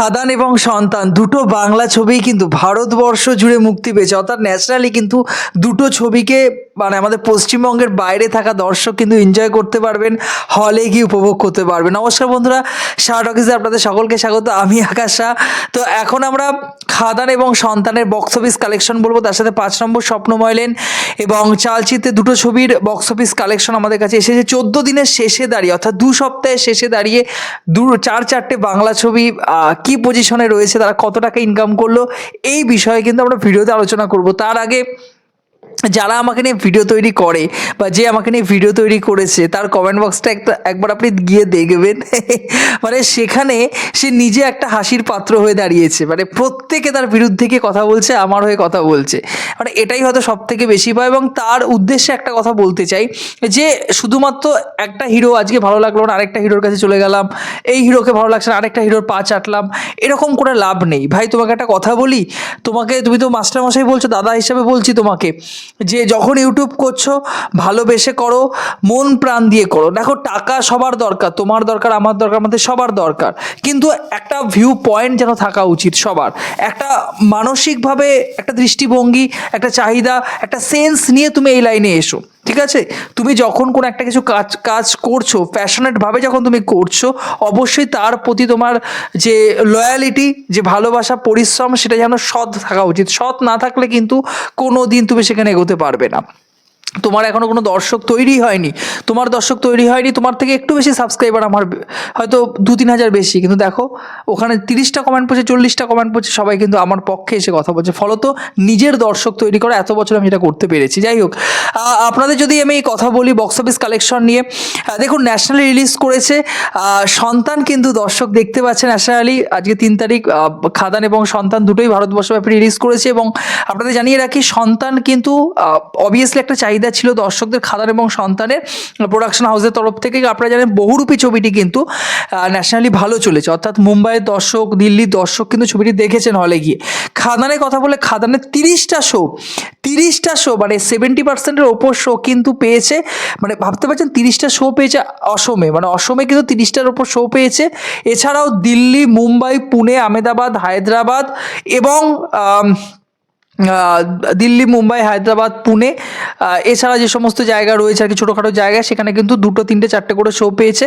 খাদান এবং সন্তান, দুটো বাংলা ছবি কিন্তু ভারতবর্ষ জুড়ে মুক্তি পেয়েছে। অর্থাৎ ন্যাচারালি কিন্তু দুটো ছবিকে মানে আমাদের পশ্চিমবঙ্গের বাইরে থাকা দর্শক কিন্তু এনজয় করতে পারবেন হলে গিয়ে উপভোগ করতে পারবেন। নমস্কার বন্ধুরা শাহ টকিজে আপনাদের সকলকে স্বাগত, আমি আকাশ। তো এখন আমরা খাদান এবং সন্তানের বক্স অফিস কালেকশন বলব, তার সাথে পাঁচ নম্বর স্বপ্নময় লেন এবং চালচিত্রে দুটো ছবির বক্স অফিস কালেকশন আমাদের কাছে এসেছে। চোদ্দ দিনের শেষে দাঁড়িয়ে, অর্থাৎ দু সপ্তাহের শেষে দাঁড়িয়ে দু, চার, চারটে বাংলা ছবি কি পজিশনে রয়েছে, তারা কত টাকা ইনকাম করল, এই বিষয়ে কিন্তু আমরা ভিডিওতে আলোচনা করব। তার আগে যারা আমাকে নিয়ে ভিডিও তৈরি করে বা যে আমাকে নিয়ে ভিডিও তৈরি করেছে, তার কমেন্ট বক্সটা একটা, একবার আপনি গিয়ে দেখবেন। মানে সেখানে সে নিজে একটা হাসির পাত্র হয়ে দাঁড়িয়েছে। মানে প্রত্যেকে তার বিরুদ্ধে গিয়ে কথা বলছে, আমার হয়ে কথা বলছে। মানে এটাই হয়তো সব থেকে বেশি পায় এবং তার উদ্দেশ্যে একটা কথা বলতে চাই যে শুধুমাত্র একটা হিরো আজকে ভালো লাগল না, আরেকটা হিরোর কাছে চলে গেলাম, এই হিরোকে ভালো লাগছে না, আরেকটা হিরোর পা চাটলাম, এরকম করে লাভ নেই। ভাই, তোমাকে একটা কথা বলি? তোমাকে, তুমি তো মাস্টারমশাই বলছো, দাদা হিসাবে বলছি তোমাকে। যে যখন ইউটিউব করছ, ভালোবেসে করো, মন প্রাণ দিয়ে করো। দেখো, টাকা সবার দরকার, তোমার দরকার, আমার দরকার, আমাদের সবার দরকার। কিন্তু একটা ভিউ পয়েন্ট যেন থাকা উচিত সবার। একটা মানসিকভাবে একটা দৃষ্টিভঙ্গি, একটা চাহিদা, একটা সেন্স নিয়ে তুমি এই লাইনে এসো। ঠিক আছে? তুমি যখন কোনো একটা কিছু কাজ কাজ করছ প্যাশনেটভাবে যখন তুমি করছ, অবশ্যই তার প্রতি তোমার যে লয়ালিটি যে ভালোবাসা, পরিশ্রম, সেটা যেন সৎ থাকা উচিত। সৎ না থাকলে কিন্তু কোনো দিন তুমি সেখানে এগোতে পারবে না। তোমার এখনও কোনো দর্শক তৈরি হয়নি। তোমার দর্শক তৈরি হয়নি, তোমার থেকে একটু বেশি সাবস্ক্রাইবার আমার, হয়তো দু তিন হাজার বেশি। কিন্তু দেখো, ওখানে তিরিশটা কমেন্ট পড়ছে, চল্লিশটা কমেন্ট পড়ছে, সবাই কিন্তু আমার পক্ষে এসে কথা বলছে। ফলত নিজের দর্শক তৈরি করা, এত বছর আমি এটা করতে পেরেছি। যাই হোক আপনাদের যদি আমি এই কথা বলি বক্স অফিস কালেকশন নিয়ে দেখুন ন্যাশনালি রিলিজ করেছে সন্তান কিন্তু দর্শক দেখতে পাচ্ছে ন্যাশনালি আজকে তিন তারিখ খাদান এবং সন্তান দুটোই ভারতবর্ষব্যাপী রিলিজ করেছে এবং আপনাদের জানিয়ে রাখি, সন্তান কিন্তু অবভিয়াসলি একটা চাহিদা ছিল দর্শকদের খাদান এবং সন্তানের প্রোডাকশন হাউসের তরফ থেকে। আপনারা জানেন বহুরূপী ছবিটি কিন্তু ন্যাশনালি ভালো চলেছে। অর্থাৎ মুম্বাইয়ের দর্শক, দিল্লির দর্শক কিন্তু ছবিটি দেখেছেন হলে গিয়ে। খাদানের কথা বলে খাদানের তিরিশটা শো তিরিশটা শো মানে সেভেন্টি পার্সেন্টের ওপর শো কিন্তু পেয়েছে। মানে ভাবতে পারছেন তিরিশটা শো পেয়েছে অসমে মানে অসমে কিন্তু তিরিশটার ওপর শো পেয়েছে। এছাড়াও দিল্লি, মুম্বাই, পুনে আমেদাবাদ হায়দ্রাবাদ এবং দিল্লি, মুম্বাই, হায়দ্রাবাদ, পুনে এছাড়া যে সমস্ত জায়গা রয়েছে আর কি ছোটোখাটো জায়গা, সেখানে কিন্তু দুটো, তিনটে, চারটে করে শো পেয়েছে।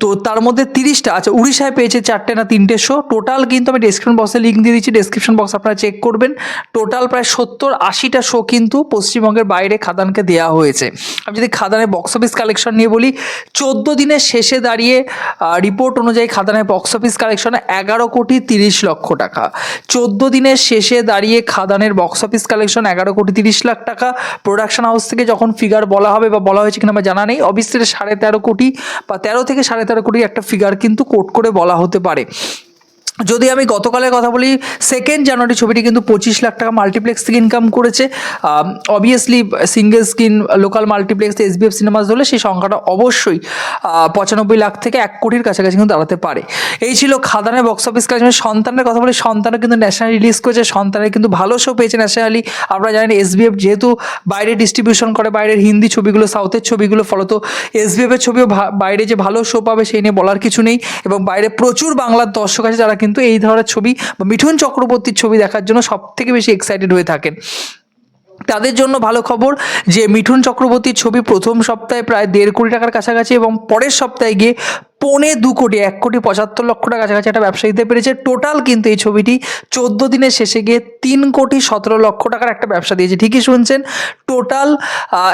তো তার মধ্যে তিরিশটা আচ্ছা উড়িষ্যায় পেয়েছে চারটে না তিনটে শো টোটাল কিন্তু আমি ডেসক্রিপশন বক্সে লিঙ্ক দিয়ে দিচ্ছি ডেসক্রিপশন বক্স আপনারা চেক করবেন। টোটাল প্রায় সত্তর, আশিটা শো কিন্তু পশ্চিমবঙ্গের বাইরে খাদানকে দেওয়া হয়েছে। আমি যদি খাদানের বক্স অফিস কালেকশন নিয়ে বলি, চোদ্দ দিনের শেষে দাঁড়িয়ে রিপোর্ট অনুযায়ী খাদানের বক্স অফিস কালেকশনে এগারো কোটি তিরিশ লক্ষ টাকা। চোদ্দ দিনের শেষে দাঁড়িয়ে খাদানের বক্স অফিস কালেকশন এগারো কোটি তিরিশ লাখ টাকা। প্রোডাকশন হাউস থেকে যখন ফিগার বলা হবে বা বলা হয়েছে কিনা আমার জানা নেই অবশ্যই সাড়ে তেরো কোটি বা তেরো থেকে সাড়ে তেরো কোটি একটা ফিগার কিন্তু কোট করে বলা হতে পারে। যদি আমি গতকালের কথা বলি সেকেন্ড জানুয়ারি ছবিটি কিন্তু পঁচিশ লাখ টাকা মাল্টিপ্লেক্স থেকে ইনকাম করেছে। Obviously single screen local multiplex SVF cinemas হলে সেই সংখ্যাটা অবশ্যই পঁচানব্বই লাখ থেকে এক কোটির কাছাকাছি কিন্তু দাঁড়াতে পারে। এই ছিল খাদানের বক্স অফিস কালেকশন সন্তানের কথা বলি, সন্তানও কিন্তু ন্যাশনাল রিলিজ করেছে, সন্তানের কিন্তু ভালো শো পেয়েছে ন্যাশনালি আপনারা জানেন এসবিএফ যেহেতু বাইরে ডিস্ট্রিবিউশন করে, বাইরের হিন্দি ছবিগুলো সাউথের ছবিগুলো, ফলত এসবিএফ এর ছবিও বাইরে যে ভালো শো পাবে, সেই নিয়ে বলার কিছু নেই। এবং বাইরে প্রচুর বাংলার দর্শক আছে, যারা কিন্তু এই ধরনের ছবি বা মিঠুন চক্রবর্তীর ছবি দেখার জন্য সব থেকে বেশি এক্সাইটেড হয়ে থাকেন। তাদের জন্য ভালো খবর যে, মিঠুন চক্রবর্তীর ছবি প্রথম সপ্তাহে প্রায় দেড় কোটি টাকার কাছাকাছি এবং পরের সপ্তাহে গিয়ে পৌনে দু কোটি, এক কোটি পঁচাত্তর লক্ষ টাকা কাছাকাছি একটা ব্যবসা দিতে পেরেছে। টোটাল কিন্তু এই ছবিটি চোদ্দ দিনের শেষে গিয়ে তিন কোটি সতেরো লক্ষ টাকার একটা ব্যবসা দিয়েছে। ঠিকই শুনছেন টোটাল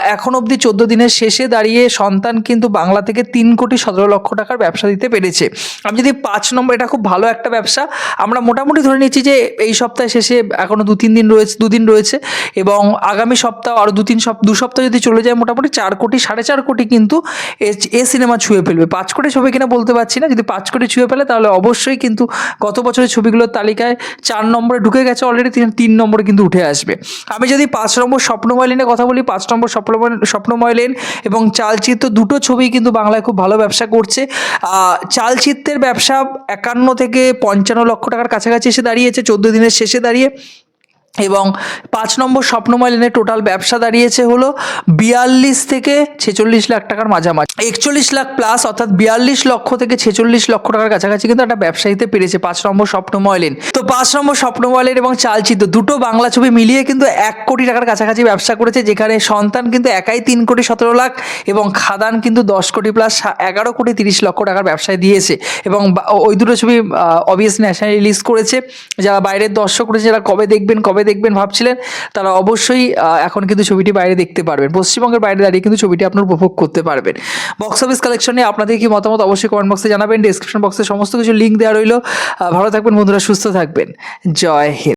এখন অবধি চোদ্দ দিনের শেষে দাঁড়িয়ে সন্তান কিন্তু বাংলা থেকে তিন কোটি সতেরো লক্ষ টাকার ব্যবসা দিতে পেরেছে। আমি যদি পাঁচ নম্বর, এটা খুব ভালো একটা ব্যবসা। আমরা মোটামুটি ধরে নিচ্ছি যে এই সপ্তাহে শেষে এখনও দু তিন দিন রয়েছে, দুদিন রয়েছে এবং আগামী সপ্তাহ আরও দু তিন সপ্তাহ, দু সপ্তাহ যদি চলে যায়, মোটামুটি চার কোটি, সাড়ে চার কোটি কিন্তু এ- এ সিনেমা ছুঁয়ে ফেলবে। পাঁচ কোটি ছবি কিনা বলতে পারছি না, যদি পাঁচ কোটি ছুঁয়ে ফেলে, তাহলে অবশ্যই কিন্তু গত বছরের ছবিগুলোর তালিকায় চার নম্বরে ঢুকে গেছে অলরেডি তিন নম্বরে কিন্তু উঠে আসবে। আমি যদি পাঁচ নম্বর স্বপ্নময় লেনের কথা বলি, পাঁচ নম্বর স্বপ্নময় স্বপ্নময় লেন এবং চালচিত্র দুটো ছবি কিন্তু বাংলায় খুব ভালো ব্যবসা করছে। চালচিত্রের ব্যবসা একান্ন থেকে পঞ্চান্ন লক্ষ টাকার কাছাকাছি এসে দাঁড়িয়েছে, চোদ্দ দিনের শেষে দাঁড়িয়ে। এবং পাঁচ নম্বর স্বপ্নময় লেনে টোটাল ব্যবসা দাঁড়িয়েছে হলো বিয়াল্লিশ থেকে ছেচল্লিশ লাখ টাকার মাঝামাঝি। একচল্লিশ লাখ প্লাস অর্থাৎ বিয়াল্লিশ লক্ষ থেকে ছেচল্লিশ লক্ষ টাকার কাছাকাছি কিন্তু একটা ব্যবসায়ীতে পেরেছে পাঁচ নম্বর স্বপ্নময় লেন। তো পাঁচ নম্বর স্বপ্নময় লেন এবং চালচিত্র দুটো বাংলা ছবি মিলিয়ে কিন্তু এক কোটি টাকার কাছাকাছি ব্যবসা করেছে, যেখানে সন্তান কিন্তু একাই তিন কোটি সতেরো লাখ এবং খাদান কিন্তু দশ কোটি প্লাস এগারো কোটি তিরিশ লক্ষ টাকার ব্যবসায় দিয়েছে এবং ওই দুটো ছবি অবভিয়াস ন্যাশনাল রিলিজ করেছে। যারা বাইরের দর্শক রয়েছে, যারা কবে দেখবেন, কবে দেখবেন, ভাবছিলেন, তারা অবশ্যই এখন কিন্তু ছবিটি বাইরে দেখতে পারবেন। পশ্চিমবঙ্গের বাইরে দাঁড়িয়ে কিন্তু ছবিটি আপনার উপভোগ করতে পারবেন। বক্স অফিস কালেকশনে আপনাদের কি মতামত অবশ্যই কমেন্ট বক্সে জানাবেন। ডিসক্রিপশন বক্সে সমস্ত কিছু লিঙ্ক দেওয়া রইল। ভালো থাকবেন বন্ধুরা, সুস্থ থাকবেন। জয় হিন্দ।